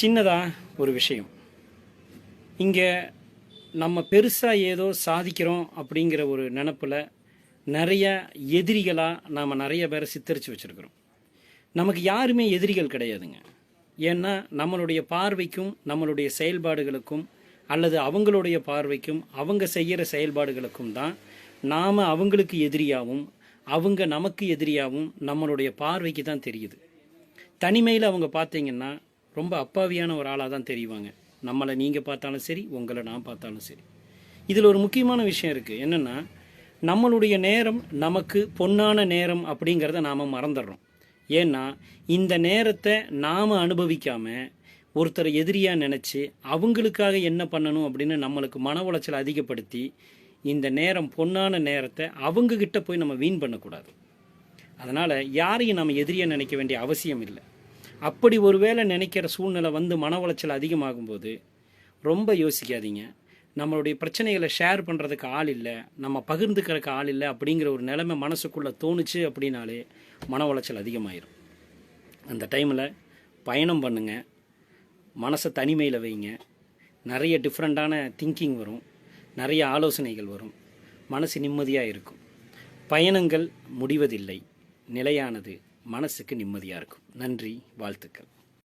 சின்னதாக ஒரு விஷயம். இங்கே நம்ம பெருசாக ஏதோ சாதிக்கிறோம் அப்படிங்கிற ஒரு நினப்பில் நிறைய எதிரிகளாக நாம் நிறைய பேரை சித்தரித்து வச்சுருக்கிறோம். நமக்கு யாருமே எதிரிகள் கிடையாதுங்க. ஏன்னா நம்மளுடைய பார்வைக்கும் நம்மளுடைய செயல்பாடுகளுக்கும் அல்லது அவங்களுடைய பார்வைக்கும் அவங்க செய்கிற செயல்பாடுகளுக்கும் தான் நாம் அவங்களுக்கு எதிரியாகவும் அவங்க நமக்கு எதிரியாகவும் நம்மளுடைய பார்வைக்கு தான் தெரியுது. தனிமையில் அவங்க பார்த்தீங்கன்னா ரொம்ப அப்பாவியான ஒரு ஆளாக தான் தெரிவாங்க. நம்மளை நீங்கள் பார்த்தாலும் சரி உங்களை நான் பார்த்தாலும் சரி. இதில் ஒரு முக்கியமான விஷயம் இருக்குது என்னென்னா நம்மளுடைய நேரம் நமக்கு பொன்னான நேரம் அப்படிங்கிறத நாம் மறந்துடுறோம். ஏன்னா இந்த நேரத்தை நாம் அனுபவிக்காமல் ஒருத்தரை எதிரியாக நினச்சி அவங்களுக்காக என்ன பண்ணணும் அப்படின்னு நம்மளுக்கு மன உளைச்சலை அதிகப்படுத்தி இந்த நேரம் பொன்னான நேரத்தை அவங்கக்கிட்ட போய் நம்ம வீண் பண்ணக்கூடாது. அதனால் யாரையும் நம்ம எதிரியாக நினைக்க வேண்டிய அவசியம் இல்லை. அப்படி ஒருவேளை நினைக்கிற சூழ்நிலை வந்து மன உளைச்சல் அதிகமாகும்போது ரொம்ப யோசிக்காதீங்க. நம்மளுடைய பிரச்சனைகளை ஷேர் பண்ணுறதுக்கு ஆள் இல்லை. நம்ம பகிர்ந்துக்கிறதுக்கு ஆள் இல்லை அப்படிங்கிற ஒரு நிலைமை மனசுக்குள்ளே தோணுச்சு அப்படின்னாலே மன உளைச்சல் அதிகமாயிரும். அந்த டைமில் பயணம் பண்ணுங்கள் மனசை தனிமையில் வைங்க. நிறைய டிஃப்ரெண்ட்டான திங்கிங் வரும். நிறைய ஆலோசனைகள் வரும். மனசு நிம்மதியாக இருக்கும். பயணங்கள் முடிவதில்லை. நிலையானது. மனசுக்கு நிம்மதியாக இருக்கும். நன்றி வாழ்த்துக்கள்.